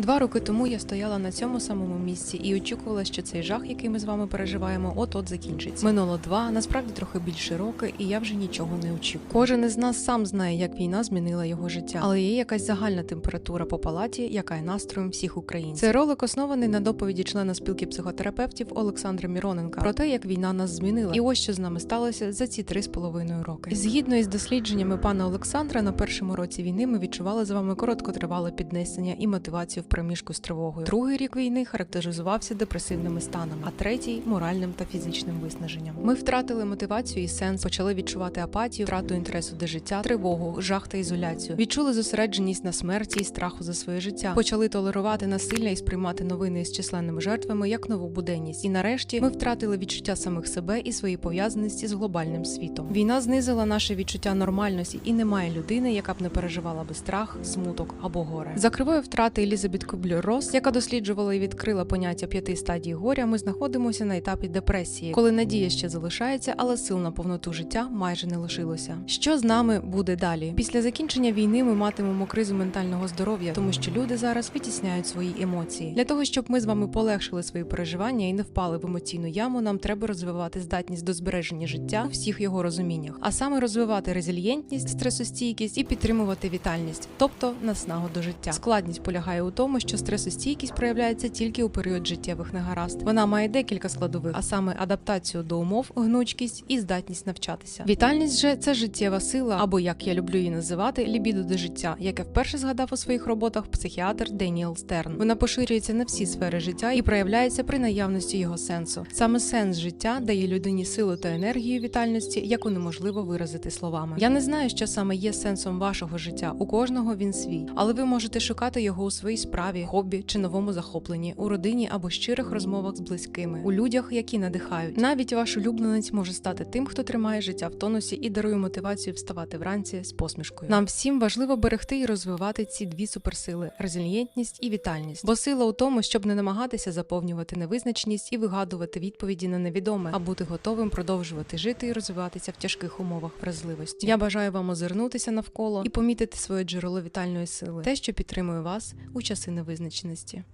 Два роки тому я стояла на цьому самому місці і очікувала, що цей жах, який ми з вами переживаємо, от-от закінчиться. Минуло два, насправді трохи більше роки, і я вже нічого не очікую. Кожен із нас сам знає, як війна змінила його життя, але є якась загальна температура по палаті, яка є настроєм всіх українців. Цей ролик оснований на доповіді члена спілки психотерапевтів Олександра Міроненка про те, як війна нас змінила, і ось що з нами сталося за ці три з половиною роки. Згідно із дослідженнями пана Олександра, на першому році війни ми відчували з вами короткотривале піднесення і мотивацію в проміжку з тривогою. Другий рік війни характеризувався депресивними станами, а третій моральним та фізичним виснаженням. Ми втратили мотивацію і сенс, почали відчувати апатію, втрату інтересу до життя, тривогу, жах та ізоляцію. Відчули зосередженість на смерті і страху за своє життя. Почали толерувати насилля і сприймати новини із численними жертвами як нову буденність. І нарешті ми втратили відчуття самих себе і свої пов'язаності з глобальним світом. Війна знизила наше відчуття нормальності, і немає людини, яка б не переживала би страх, смуток або горе. За кривою втрати Елізабет Кублер Рос, яка досліджувала і відкрила поняття п'яти стадій горя, ми знаходимося на етапі депресії, коли надія ще залишається, але сил на повноту життя майже не лишилося. Що з нами буде далі? Після закінчення війни ми матимемо кризу ментального здоров'я, тому що люди зараз витісняють свої емоції. Для того щоб ми з вами полегшили свої переживання і не впали в емоційну яму, нам треба розвивати здатність до збереження життя у всіх його розуміннях, а саме розвивати резильєнтність, стресостійкість і підтримувати вітальність, тобто наснагу до життя. Складність полягає у тому, що стресостійкість проявляється тільки у період життєвих негаразд. Вона має декілька складових, а саме адаптацію до умов, гнучкість і здатність навчатися. Вітальність же це життєва сила, або як я люблю її називати, лібідо до життя, яке вперше згадав у своїх роботах психіатр Деніел Стерн. Вона поширюється на всі сфери життя і проявляється при наявності його сенсу. Саме сенс життя дає людині силу та енергію вітальності, яку неможливо виразити словами. Я не знаю, що саме є сенсом вашого життя. У кожного він свій, але ви можете шукати його у своїй справі, хобі чи новому захопленні, у родині або щирих розмовах з близькими, у людях, які надихають. Навіть ваш улюбленець може стати тим, хто тримає життя в тонусі і дарує мотивацію вставати вранці з посмішкою. Нам всім важливо берегти і розвивати ці дві суперсили резильєнтність і вітальність. Бо сила у тому, щоб не намагатися заповнювати невизначеність і вигадувати відповіді на невідоме, а бути готовим продовжувати жити і розвиватися в тяжких умовах вразливості. Я бажаю вам озирнутися навколо і помітити своє джерело вітальної сили, те, що підтримує вас у часи невизначеності.